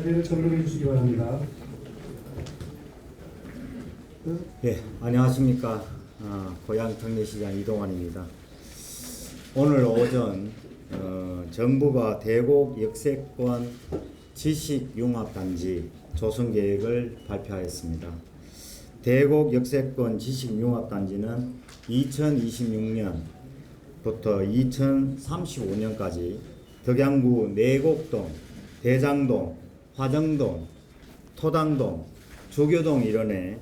자리를 점령해 주시기 바랍니다. 예, 안녕하십니까. 아, 고향 특례시장 이동환입니다. 오늘 오전 어, 정부가 대곡 역세권 지식융합단지 조성 계획을 발표하였습니다. 대곡 역세권 지식융합단지는 2026년부터 2035년까지 덕양구 내곡동, 대장동, 화정동, 토당동, 조교동 일원에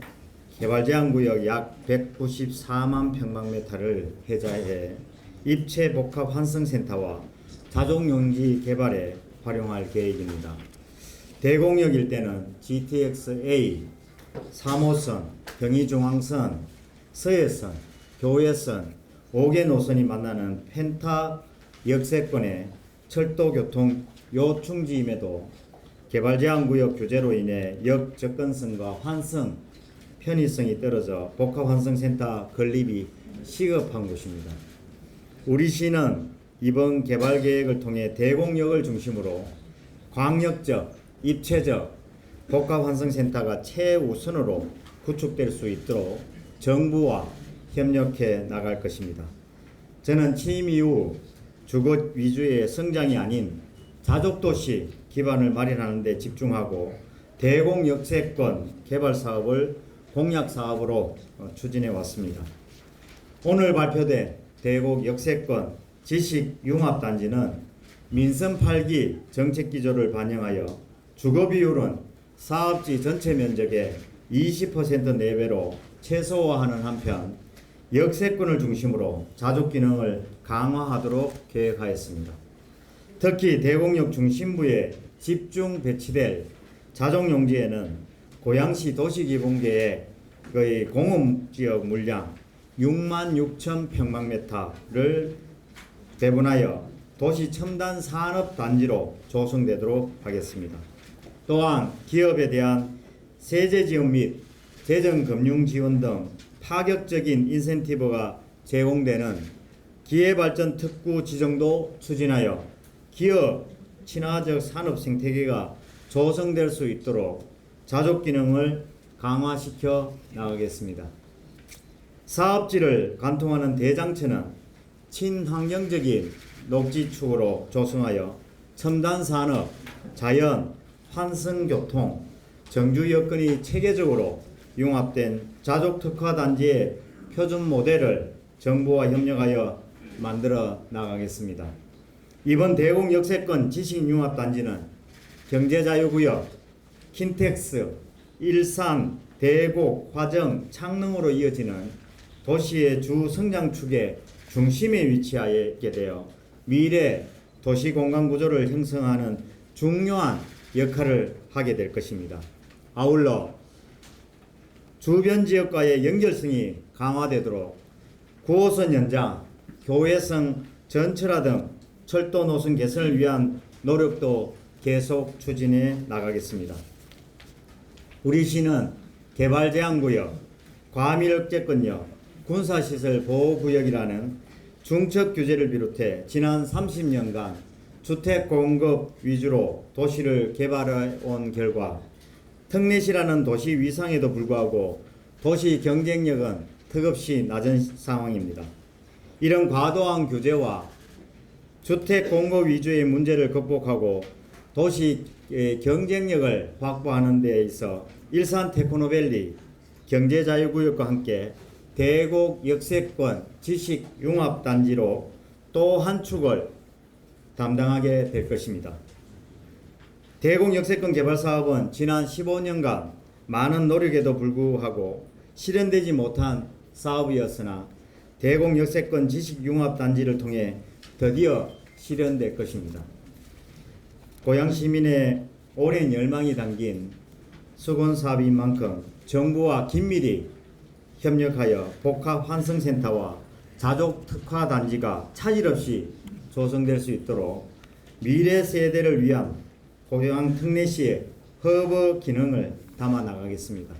개발 제한 구역 약 194만 평방미터를 해자해 입체 복합 환승센터와 자족용지 개발에 활용할 계획입니다. 대공역 일대는 GTX-A, 3호선, 경의중앙선, 서해선, 교회선, 5개 노선이 만나는 펜타 역세권의 철도교통 요충지임에도 개발 제한 구역 규제로 인해 역 접근성과 환승, 편의성이 떨어져 복합 환승 센터 건립이 시급한 곳입니다. 우리 시는 이번 개발 계획을 통해 대공역을 중심으로 광역적, 입체적 복합 환승 센터가 최우선으로 구축될 수 있도록 정부와 협력해 나갈 것입니다. 저는 취임 이후 주거 위주의 성장이 아닌 자족도시 기반을 마련하는 데 집중하고 대공역세권 개발 사업을 공약 사업으로 어, 추진해 왔습니다. 오늘 발표된 대곡 역세권 지식 융합 단지는 민선 8기 정책 기조를 반영하여 주거 비율은 사업지 전체 면적의 20% 내외로 최소화하는 한편 역세권을 중심으로 자족 기능을 강화하도록 계획하였습니다. 특히 대공역 중심부에 집중 배치될 자족용지에는 고양시 도시기본계의 거의 공업지역 물량 6만 6천 평방미터를 배분하여 도시 첨단 산업 단지로 조성되도록 하겠습니다. 또한 기업에 대한 세제 지원 및 재정 금융 지원 등 파격적인 인센티브가 제공되는 기회발전 특구 지정도 추진하여 기업 친화적 산업 생태계가 조성될 수 있도록 자족 기능을 강화시켜 나가겠습니다. 사업지를 관통하는 대장처는 친환경적인 녹지축으로 조성하여 첨단 산업, 자연, 환승교통, 정주 여건이 체계적으로 융합된 자족 특화 단지의 표준 모델을 정부와 협력하여 만들어 나가겠습니다. 이번 대공 역세권 지식융합 단지는 경제자유구역, 킨텍스, 일산, 대곡, 화정, 창릉으로 이어지는 도시의 주 성장축의 중심에 위치하게 되어 미래 도시 공간 구조를 형성하는 중요한 역할을 하게 될 것입니다. 아울러 주변 지역과의 연결성이 강화되도록 9호선 연장, 교외성 전철화 등 철도 노선 개선을 위한 노력도 계속 추진해 나가겠습니다. 우리 시는 개발 제한 구역, 과밀억제권역, 군사시설 보호구역이라는 중첩 규제를 비롯해 지난 30년간 주택 공급 위주로 도시를 개발해 온 결과 특례시라는 도시 위상에도 불구하고 도시 경쟁력은 턱없이 낮은 상황입니다. 이런 과도한 규제와 주택 공급 위주의 문제를 극복하고 도시 경쟁력을 확보하는 데 있어 일산 테크노밸리 경제자유구역과 함께 대곡 역세권 지식 융합 단지로 또 한 축을 담당하게 될 것입니다. 대공 역세권 개발 사업은 지난 15년간 많은 노력에도 불구하고 실현되지 못한 사업이었으나 대공 역세권 지식 융합 단지를 통해 드디어 실현될 것입니다. 고양 시민의 오랜 열망이 담긴 수건 사업인 만큼 정부와 긴밀히 협력하여 복합 환승센터와 자족 특화 단지가 차질 없이 조성될 수 있도록 미래 세대를 위한 고향 특례시의 허브 기능을 담아 나가겠습니다.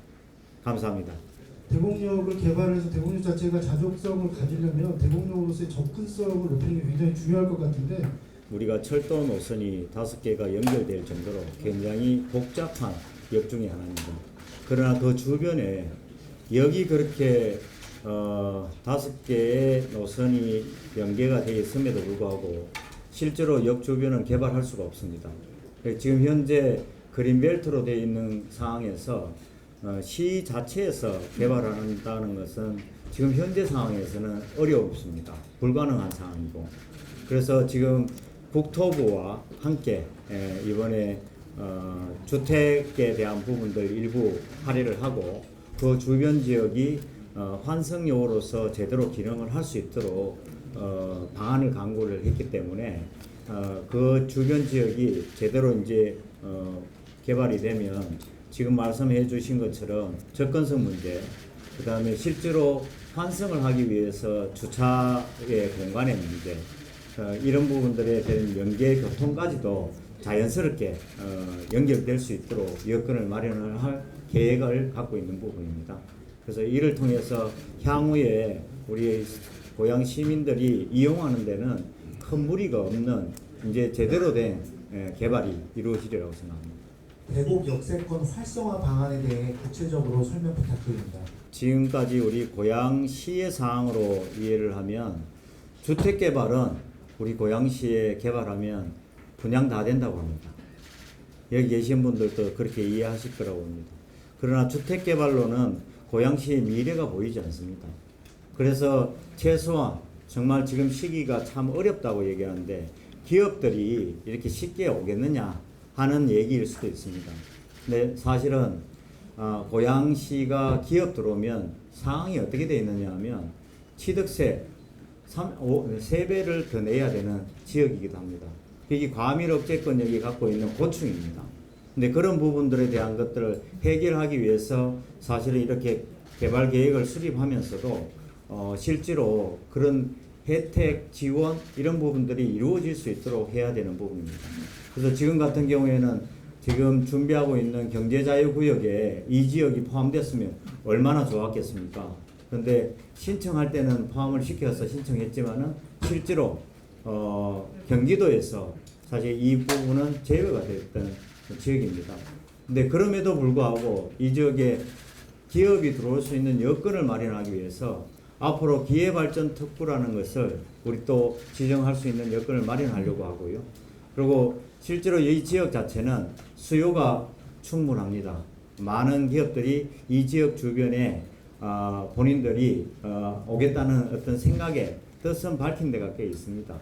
감사합니다. 대공역을 개발해서 대공역 자체가 자족성을 가지려면 대공역으로서의 접근성을 높이는 게 굉장히 중요할 것 같은데 우리가 철도 노선이 다섯 개가 연결될 정도로 굉장히 복잡한 역 중에 하나입니다. 그러나 그 주변에 여기 그렇게 어, 다섯 개의 노선이 연계가 되어 있음에도 불구하고 실제로 역 주변은 개발할 수가 없습니다. 지금 현재 그린벨트로 되어 있는 상황에서 어, 시 자체에서 개발한다는 것은 지금 현재 상황에서는 어렵습니다. 불가능한 상황이고 그래서 지금 국토부와 함께 에, 이번에 어, 주택에 대한 부분들 일부 할애를 하고 그 주변 지역이 어, 환승용으로서 제대로 기능을 할 수 있도록 어, 방안을 강구를 했기 때문에 어, 그 주변 지역이 제대로 이제 어, 개발이 되면 지금 말씀해 주신 것처럼 접근성 문제, 그 다음에 실제로 환승을 하기 위해서 주차의 공간의 문제, 어, 이런 부분들에 대한 연계 교통까지도 자연스럽게 어, 연결될 수 있도록 여건을 마련을 할 계획을 갖고 있는 부분입니다. 그래서 이를 통해서 향후에 우리 고향 시민들이 이용하는 데는 큰 무리가 없는 이제 제대로 된 예, 개발이 이루어지리라고 생각합니다. 대곡 역세권 활성화 방안에 대해 구체적으로 설명 부탁드립니다. 지금까지 우리 고양시의 사항으로 이해를 하면 주택 개발은 우리 고양시에 개발하면 분양 다 된다고 합니다. 여기 계신 분들도 그렇게 이해하실 거라고 봅니다. 그러나 주택 개발로는 고양시의 미래가 보이지 않습니다. 그래서 최소한 정말 지금 시기가 참 어렵다고 얘기하는데 기업들이 이렇게 쉽게 오겠느냐 하는 얘기일 수도 있습니다. 근데 사실은 어, 고양시가 기업 들어오면 상황이 어떻게 되어 있느냐 하면 취득세 3, 5, 3배를 더 내야 되는 지역이기도 합니다. 이게 과밀 억제권력이 갖고 있는 고충입니다. 근데 그런 부분들에 대한 것들을 해결하기 위해서 사실은 이렇게 개발 계획을 수립하면서도 어, 실제로 그런 혜택, 지원 이런 부분들이 이루어질 수 있도록 해야 되는 부분입니다. 그래서 지금 같은 경우에는 지금 준비하고 있는 경제자유구역에 이 지역이 포함됐으면 얼마나 좋았겠습니까? 그런데 신청할 때는 포함을 시켜서 신청했지만은 실제로 어, 경기도에서 사실 이 부분은 제외가 됐던 지역입니다. 근데 그럼에도 불구하고 이 지역에 기업이 들어올 수 있는 여건을 마련하기 위해서 앞으로 기회발전 특구라는 것을 우리 또 지정할 수 있는 여건을 마련하려고 하고요. 그리고 실제로 이 지역 자체는 수요가 충분합니다. 많은 기업들이 이 지역 주변에 어, 본인들이 어, 오겠다는 어떤 생각에 뜻은 밝힌 데가 꽤 있습니다.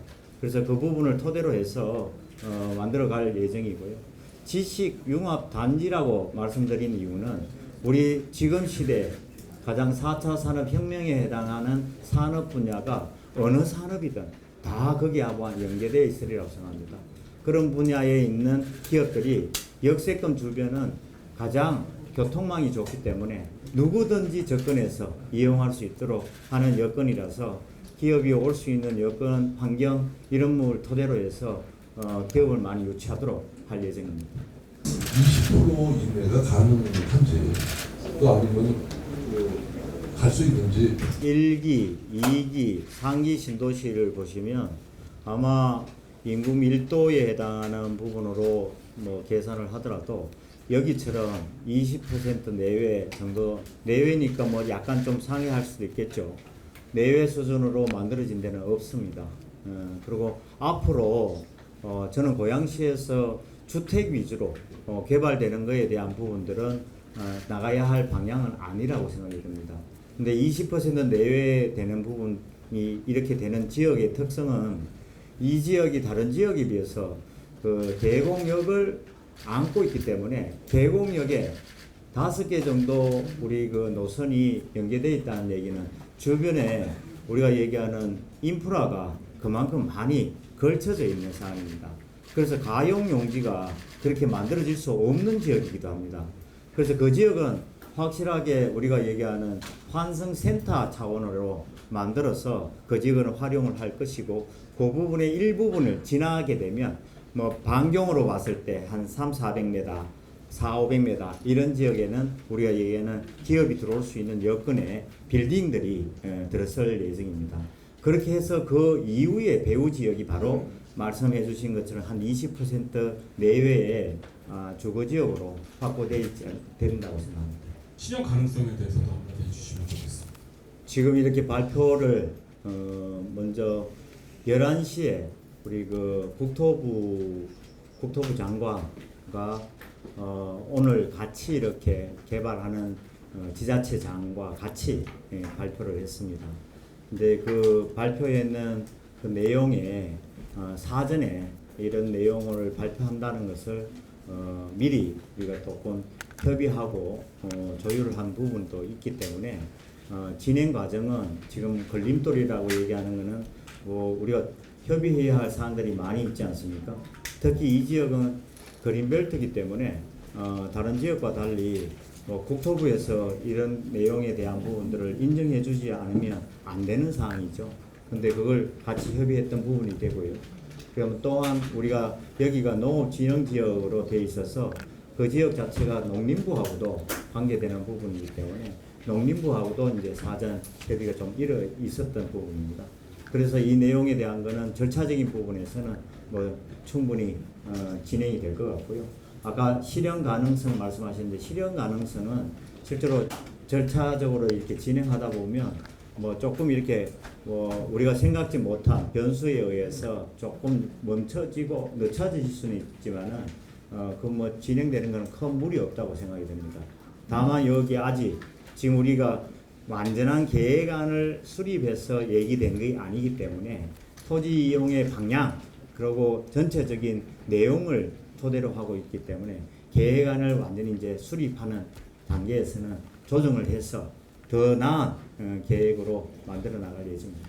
그래서 그 부분을 토대로 해서 어, 만들어 갈 예정이고요. 지식 융합 단지라고 말씀드린 이유는 우리 지금 시대 가장 4차 산업혁명에 해당하는 산업 분야가 어느 산업이든 다 거기하고 연계되어 있으리라고 생각합니다. 그런 분야에 있는 기업들이 역세권 주변은 가장 교통망이 좋기 때문에 누구든지 접근해서 이용할 수 있도록 하는 여건이라서 기업이 올 수 있는 여건, 환경 이런 걸 토대로 해서 어, 기업을 많이 유치하도록 할 예정입니다. 20% 이내가 가능한지 또 아니면 갈 수 있는지 1기, 2기, 3기 신도시를 보시면 아마 인구 밀도에 해당하는 부분으로 뭐 계산을 하더라도 여기처럼 20% 내외 정도 내외니까 뭐 약간 좀 상회할 수도 있겠죠. 내외 수준으로 만들어진 데는 없습니다. 어, 그리고 앞으로 어, 저는 고양시에서 주택 위주로 어, 개발되는 것에 대한 부분들은 어, 나가야 할 방향은 아니라고 생각이 듭니다. 근데 20% 내외 되는 부분이 이렇게 되는 지역의 특성은 이 지역이 다른 지역에 비해서 그 대공역을 안고 있기 때문에 대공역에 다섯 개 정도 우리 그 노선이 연계되어 있다는 얘기는 주변에 우리가 얘기하는 인프라가 그만큼 많이 걸쳐져 있는 상황입니다. 그래서 가용 용지가 그렇게 만들어질 수 없는 지역이기도 합니다. 그래서 그 지역은 확실하게 우리가 얘기하는 환승센터 차원으로 만들어서 그 지역은 활용을 할 것이고 그 부분의 일부분을 지나게 되면 뭐 반경으로 봤을 때 한 3, 400m, 4, 500m 이런 지역에는 우리가 얘기하는 기업이 들어올 수 있는 여건의 빌딩들이 에, 들어설 예정입니다. 그렇게 해서 그 이후에 배후 지역이 바로 말씀해 주신 것처럼 한 20% 내외의 아, 주거 지역으로 확보되어 된다고 생각합니다. 실현 가능성에 대해서도 한마디 해주시면 좋겠습니다. 지금 이렇게 발표를 어, 먼저 11시에 우리 그 국토부 국토부 장관과 어, 오늘 같이 이렇게 개발하는 어, 지자체 장과 같이 예, 발표를 했습니다. 근데 그 발표에는 그 내용에 어, 사전에 이런 내용을 발표한다는 것을 어, 미리 우리가 조금 협의하고 어, 조율을 한 부분도 있기 때문에 어, 진행 과정은 지금 걸림돌이라고 얘기하는 것은 뭐 우리가 협의해야 할 사안들이 많이 있지 않습니까? 특히 이 지역은 그린벨트이기 때문에 어, 다른 지역과 달리 뭐 국토부에서 이런 내용에 대한 부분들을 인정해 주지 않으면 안 되는 사항이죠. 근데 그걸 같이 협의했던 부분이 되고요. 그럼 또한 우리가 여기가 농업진흥 지역으로 돼 있어서 그 지역 자체가 농림부하고도 관계되는 부분이기 때문에 농림부하고도 이제 사전 협의가 좀 이뤄 있었던 부분입니다. 그래서 이 내용에 대한 거는 절차적인 부분에서는 뭐 충분히 어, 진행이 될 것 같고요. 아까 실현 가능성 말씀하셨는데 실현 가능성은 실제로 절차적으로 이렇게 진행하다 보면 뭐 조금 이렇게 뭐 우리가 생각지 못한 변수에 의해서 조금 멈춰지고 늦춰질 수는 있지만은 어 그 뭐 진행되는 거는 큰 무리 없다고 생각이 됩니다. 다만 여기 아직 지금 우리가 완전한 계획안을 수립해서 얘기된 게 아니기 때문에 토지 이용의 방향 그리고 전체적인 내용을 토대로 하고 있기 때문에 계획안을 완전히 이제 수립하는 단계에서는 조정을 해서 더 나은 어, 계획으로 만들어 나갈 예정입니다.